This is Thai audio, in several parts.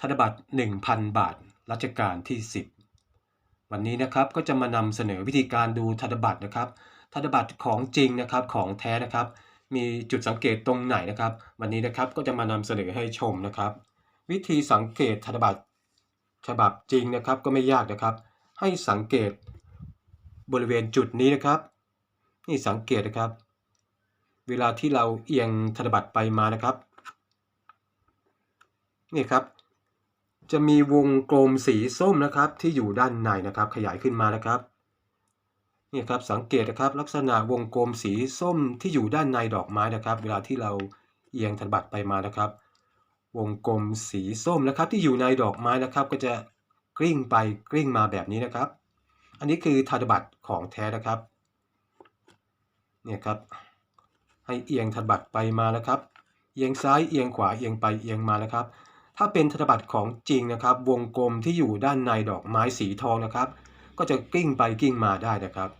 ธนบัตร 1,000 บาท รัชกาลที่ 10 วันนี้นะครับก็จะมานำเสนอวิธีการดูธนบัตรนะครับ ธนบัตรของจริงนะครับของแท้นะครับ มีจุดสังเกตตรงไหนนะครับ วันนี้นะครับก็จะมานำเสนอให้ชมนะครับ วิธีสังเกตธนบัตรฉบับจริงนะครับก็ไม่ยากนะครับ ให้สังเกตบริเวณจุดนี้นะครับ นี่สังเกตนะครับ เวลาที่เราเอียงธนบัตรไปมานะครับ นี่ครับ จะมีวงกลมสีส้มนะครับ ที่อยู่ด้านในนะครับ ขยายขึ้นมานะครับนี่ครับสังเกตนะครับลักษณะวงกลมสีส้มที่อยู่ด้านในดอกไม้นะครับ เวลาที่เราเอียงธนบัตรไปมานะครับ วงกลมสีส้มนะครับ ที่อยู่ในดอกไม้นะครับ ก็จะกลิ้งไปกลิ้งมาแบบนี้นะครับ อันนี้คือธนบัตรของแท้นะครับเนี่ยครับให้เอียงธนบัตรไปมานะครับ เอียงซ้ายเอียงขวาเอียงไปเอียงมานะครับ ถ้าเป็นธนบัตรของจริงนะครับ วงกลมที่อยู่ด้านในดอกไม้สีทองนะครับ ก็จะกลิ้งไปกลิ้งมาได้นะครับ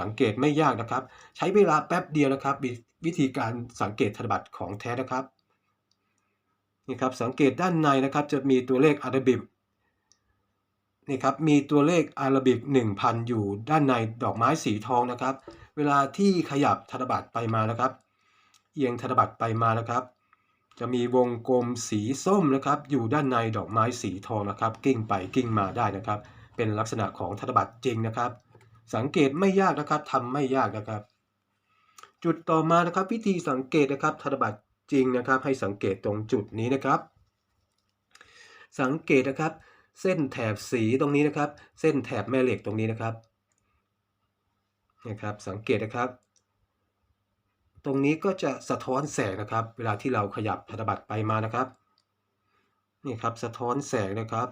สังเกตไม่ยากนะครับ ใช้เวลาแป๊บเดียวนะครับ วิธีการสังเกตธนบัตรของแท้นะครับนี่ครับสังเกตด้านในนะครับ จะมีตัวเลขอาราบิกนี่ครับมีตัวเลขอาราบิก 1,000 อยู่ด้านในดอกไม้สีทองนะครับ เวลาที่ขยับธนบัตรไปมานะครับ เอียงธนบัตรไปมานะครับ จะมีวงกลมสีส้มนะครับอยู่ด้านในดอกไม้สีทองนะครับ กิ้งไปกิ้งมาได้นะครับ เป็นลักษณะของธนบัตรจริงนะครับ สังเกตไม่ยากนะครับทำไม่ยากนะครับ จุดต่อมานะครับวิธีสังเกตนะครับธนบัตรจริงนะครับ ให้สังเกตตรงจุดนี้นะครับ สังเกตนะครับ เส้นแถบสีตรงนี้นะครับ เส้นแถบแม่เหล็กตรงนี้นะครับนะครับ สังเกตนะครับ ตรงนี้ก็จะสะท้อนแสงนะครับ เวลาที่เราขยับธนบัตรไปมานะครับนี่ครับสะท้อนแสงนะครับ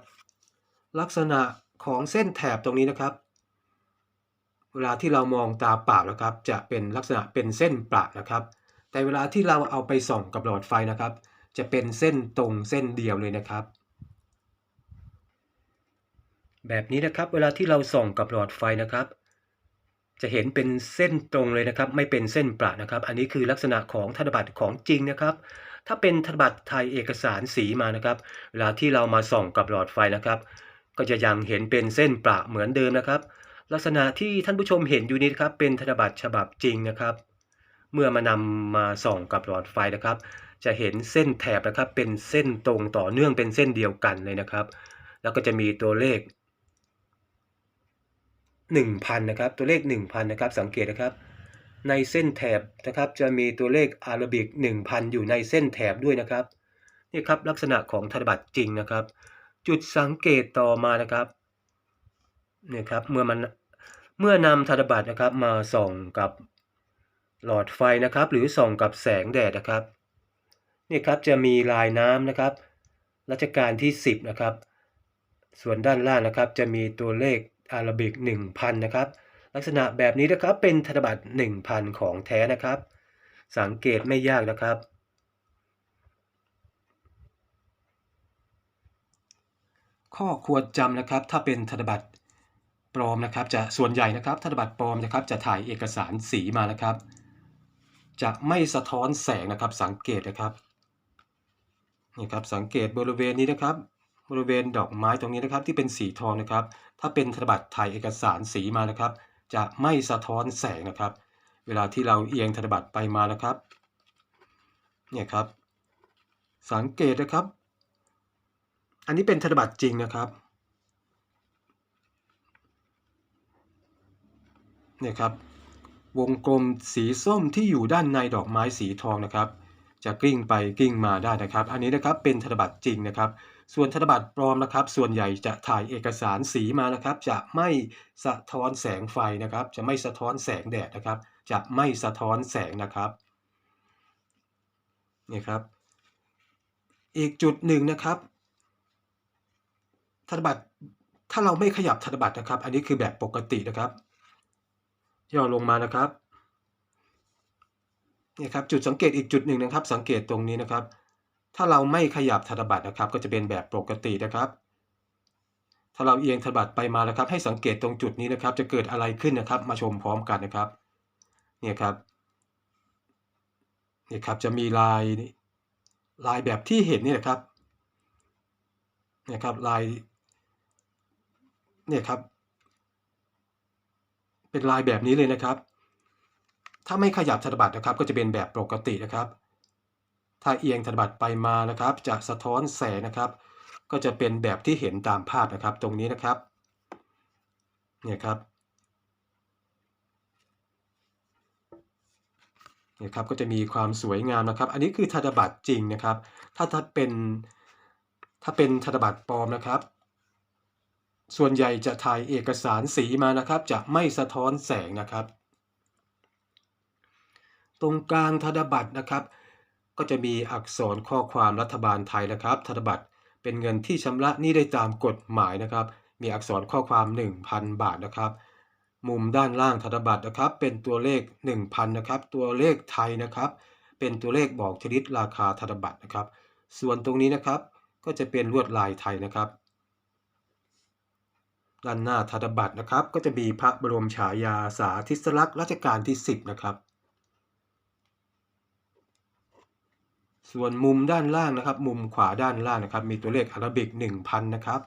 ลักษณะของเส้นแถบตรงนี้นะครับ เวลาที่เรามองตาเปล่านะครับ จะเป็นลักษณะเป็นเส้นประนะครับ แต่เวลาที่เราเอาไปส่องกับหลอดไฟนะครับ จะเป็นเส้นตรงเส้นเดียวเลยนะครับ แบบนี้นะครับเวลาที่เราส่องกับหลอดไฟนะครับ จะเห็นเป็นเส้นตรงเลยนะครับ ไม่เป็นเส้นประนะครับ อันนี้คือลักษณะของธนบัตรของจริงนะครับ ถ้าเป็นธนบัตรไทยเอกสารสีมานะครับ เวลาที่เรามาส่องกับหลอดไฟนะครับ ก็จะยังเห็นเป็นเส้นประเหมือนเดิมนะครับ ลักษณะที่ท่านผู้ชมเห็นอยู่นี้ครับเป็นธนบัตรฉบับจริงนะครับ เมื่อมานำมาส่องกับหลอดไฟนะครับ จะเห็นเส้นแถบนะครับ เป็นเส้นตรงต่อเนื่องเป็นเส้นเดียวกันเลยนะครับ แล้วก็จะมีตัวเลข 1,000นะครับตัวเลข 1,000นะครับสังเกตนะครับ ในเส้นแถบนะครับจะมีตัวเลขอารบิก 1,000 อยู่ในเส้นแถบด้วยนะครับนี่ครับลักษณะของธนบัตรจริงนะครับ จุดสังเกตต่อมานะครับเนี่ยครับเมื่อมันเมื่อนำธนบัตรนะครับมาส่องกับหลอดไฟนะครับ หรือส่องกับแสงแดดนะครับนี่ครับจะมีลายน้ำนะครับรัชกาลที่ 10นะครับส่วนด้านล่างนะครับจะมีตัวเลข อาราบิก 1,000 นะครับ ลักษณะแบบนี้นะครับเป็นธนบัตร 1,000 ของแท้นะครับ สังเกตไม่ยากนะครับ ข้อควรจำนะครับถ้าเป็นธนบัตรปลอมนะครับจะส่วนใหญ่นะครับธนบัตรปลอมนะครับ จะถ่ายเอกสารสีมานะครับ จะไม่สะท้อนแสงนะครับสังเกตนะครับนี่ครับสังเกตบริเวณนี้นะครับ บริเวณดอกไม้ตรงนี้นะครับที่เป็นสีทองนะครับ ถ้าเป็นธนบัตรถ่ายเอกสารสีมานะครับ จะไม่สะท้อนแสงนะครับ เวลาที่เราเอียงธนบัตรไปมานะครับเนี่ยครับ สังเกตนะครับ อันนี้เป็นธนบัตรจริงนะครับเนี่ยครับ วงกลมสีส้มที่อยู่ด้านในดอกไม้สีทองนะครับ จะกลิ้งไปกลิ้งมาได้นะครับ อันนี้นะครับเป็นธนบัตรจริงนะครับ ส่วนธนบัตรปลอมนะครับ ส่วนใหญ่จะถ่ายเอกสารสีมานะครับ จะไม่สะท้อนแสงไฟนะครับ จะไม่สะท้อนแสงแดดนะครับ จะไม่สะท้อนแสงนะครับนี่ครับ อีกจุดหนึ่งนะครับ ธนบัตรถ้าเราไม่ขยับธนบัตรนะครับ อันนี้คือแบบปกตินะครับย่อลงมานะครับนี่ครับจุดสังเกตอีกจุดหนึ่งนะครับ สังเกตตรงนี้นะครับ ถ้าเราไม่ขยับธนบัตรนะครับ ก็จะเป็นแบบปกตินะครับ ถ้าเราเอียงธนบัตรไปมานะครับ ให้สังเกตตรงจุดนี้นะครับ จะเกิดอะไรขึ้นนะครับ มาชมพร้อมกันนะครับ เนี่ยครับ เนี่ยครับจะมีลายลายแบบที่เห็นนี่แหละครับ เนี่ยครับลาย เนี่ยครับ เป็นลายแบบนี้เลยนะครับ ถ้าไม่ขยับธนบัตรนะครับ ก็จะเป็นแบบปกตินะครับ ถ้าเอียงธนบัตรไปมานะครับ จะสะท้อนแสงนะครับ ก็จะเป็นแบบที่เห็นตามภาพนะครับ ตรงนี้นะครับ เนี่ยครับเนี่ยครับก็จะมีความสวยงามนะครับ อันนี้คือธนบัตรจริงนะครับ ถ้าถ้าเป็นถ้าเป็นธนบัตรปลอมนะครับ ส่วนใหญ่จะถ่ายเอกสารสีมานะครับ จะไม่สะท้อนแสงนะครับ ตรงกลางธนบัตรนะครับ ก็จะมีอักษรข้อความรัฐบาลไทยนะครับ ธนบัตรเป็นเงินที่ชำระหนี้ได้ตามกฎหมายนะครับ มีอักษรข้อความ 1,000 บาทนะครับ มุมด้านล่างธนบัตรนะครับ เป็นตัวเลข 1,000นะครับ ตัวเลขไทยนะครับ เป็นตัวเลขบอกชนิดราคาธนบัตรนะครับ ส่วนตรงนี้นะครับก็จะเป็นลวดลายไทยนะครับ ด้านหน้าธนบัตรนะครับ ก็จะมีพระบรมฉายาสาธิสลักษณ์รัชกาลที่ 10 นะครับ ส่วนมุมด้านล่างนะครับ มุมขวาด้านล่างนะครับ มีตัวเลขอาราบิก 1,000 นะครับ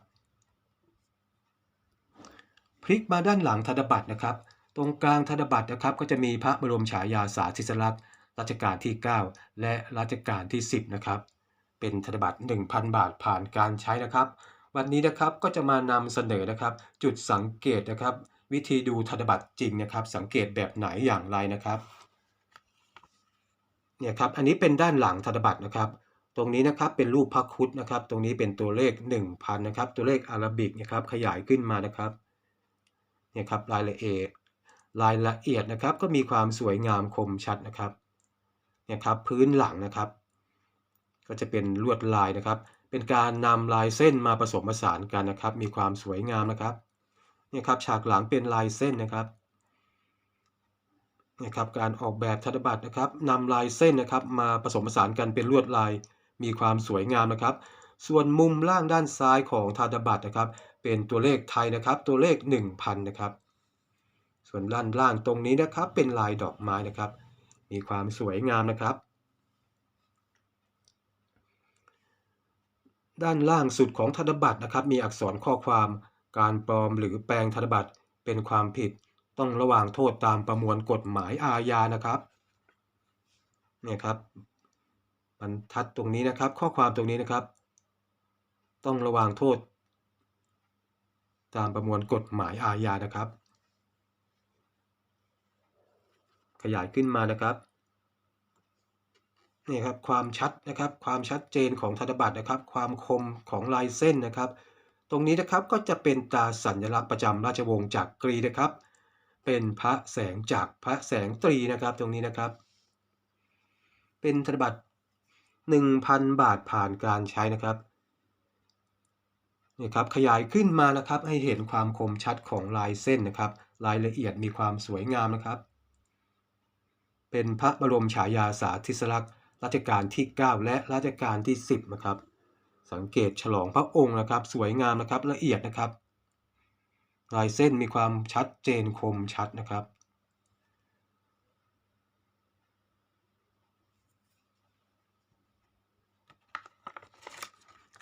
พลิกมาด้านหลังธนบัตรนะครับ ตรงกลางธนบัตรนะครับ ก็จะมีพระบรมฉายาสาธิสลักษณ์รัชกาลที่ 9 และรัชกาลที่ 10 นะครับ เป็นธนบัตร 1,000 บาทผ่านการใช้นะครับ วันนี้นะครับก็จะมานำเสนอนะครับ จุดสังเกตนะครับ วิธีดูธนบัตรจริงนะครับ สังเกตแบบไหนอย่างไรนะครับ เนี่ยครับอันนี้เป็นด้านหลังธนบัตรนะครับ ตรงนี้นะครับเป็นรูปพระครุฑนะครับ ตรงนี้เป็นตัวเลข 1,000นะครับตัวเลขอารบิกนะครับขยายขึ้นมานะครับเนี่ยครับรายละเอียดรายละเอียดนะครับก็มีความสวยงามคมชัดนะครับเนี่ยครับพื้นหลังนะครับ ก็จะเป็นลวดลายนะครับ เป็นการนำลายเส้นมาผสมผสานกันนะครับ มีความสวยงามนะครับเนี่ยครับฉากหลังเป็นลายเส้นนะครับ นี่ยครับการออกแบบธนบัตรนะครับนำลายเส้นนะครับมาผสมผสานกันเป็นลวดลายมีความสวยงามนะครับ ส่วนมุมล่างด้านซ้ายของธนบัตรนะครับ เป็นตัวเลขไทยนะครับ ตัวเลข 1,000 นะครับ ส่วนด้านล่างตรงนี้นะครับเป็นลายดอกไม้นะครับ มีความสวยงามนะครับ ด้านล่างสุดของธนบัตรนะครับ มีอักษรข้อความการปลอมหรือแปลงธนบัตรเป็นความผิด ต้องระวางโทษตามประมวลกฎหมายอาญานะครับเนี่ยครับบรรทัดตรงนี้นะครับ ข้อความตรงนี้นะครับ ต้องระวางโทษ ตามประมวลกฎหมายอาญานะครับ ขยายขึ้นมานะครับนี่ครับความชัดนะครับ ความชัดเจนของธนบัตรนะครับ ความคมของลายเส้นนะครับ ตรงนี้นะครับก็จะเป็นตาสัญลักษณ์ประจำราชวงศ์จักกรีนะครับ เป็นพระแสงจากพระแสงตรีนะครับตรงนี้นะครับ เป็นธนบัตร1,000 บาทผ่านการใช้นะครับนี่ครับขยายขึ้นมานะครับให้เห็นความคมชัดของลายเส้นนะครับ รายละเอียดมีความสวยงามนะครับ เป็นพระบรมฉายาสาธิสลักษณ์รัชกาลที่ 9 และรัชกาลที่ 10 นะครับ สังเกตฉลองพระองค์นะครับ สวยงามนะครับละเอียดนะครับ ลายเส้นมีความชัดเจนคมชัดนะครับ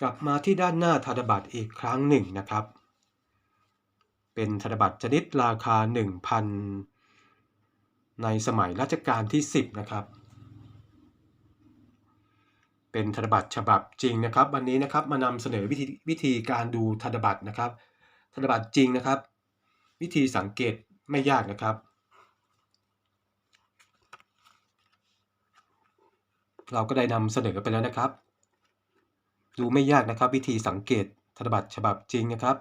กลับมาที่ด้านหน้าธนบัตรอีกครั้งหนึ่งนะครับ เป็นธนบัตรชนิดราคา 1,000 ในสมัยรัชกาลที่ 10 นะครับ เป็นธนบัตรฉบับจริงนะครับ วันนี้นะครับมานำเสนอวิธีวิธีการดูธนบัตรนะครับ ธนบัตรจริงนะครับ วิธีสังเกตไม่ยากนะครับ เราก็ได้นำเสนอไปแล้วนะครับ ดูไม่ยากนะครับ วิธีสังเกตธนบัตรฉบับจริงนะครับ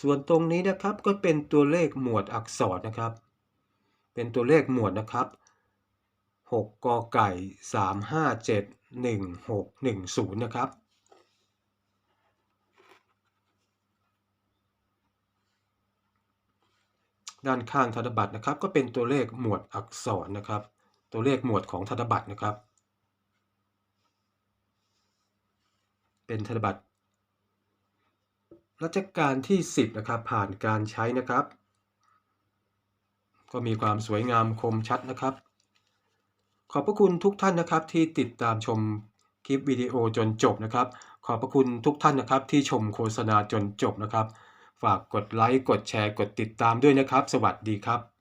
ส่วนตรงนี้นะครับก็เป็นตัวเลขหมวดอักษรนะครับ เป็นตัวเลขหมวดนะครับ 6กอไก่357 1610 นะครับ ด้านข้างธนบัตรนะครับ ก็เป็นตัวเลขหมวดอักษรนะครับ ตัวเลขหมวดของธนบัตรนะครับ เป็นธนบัตรรัชกาลที่ 10 นะครับ ผ่านการใช้นะครับ ก็มีความสวยงามคมชัดนะครับ ขอบพระคุณทุกท่านนะครับที่ติดตามชมคลิปวิดีโอจนจบนะครับ ขอบพระคุณทุกท่านนะครับที่ชมโฆษณาจนจบนะครับ ฝากกดไลค์กดแชร์กดติดตามด้วยนะครับ สวัสดีครับ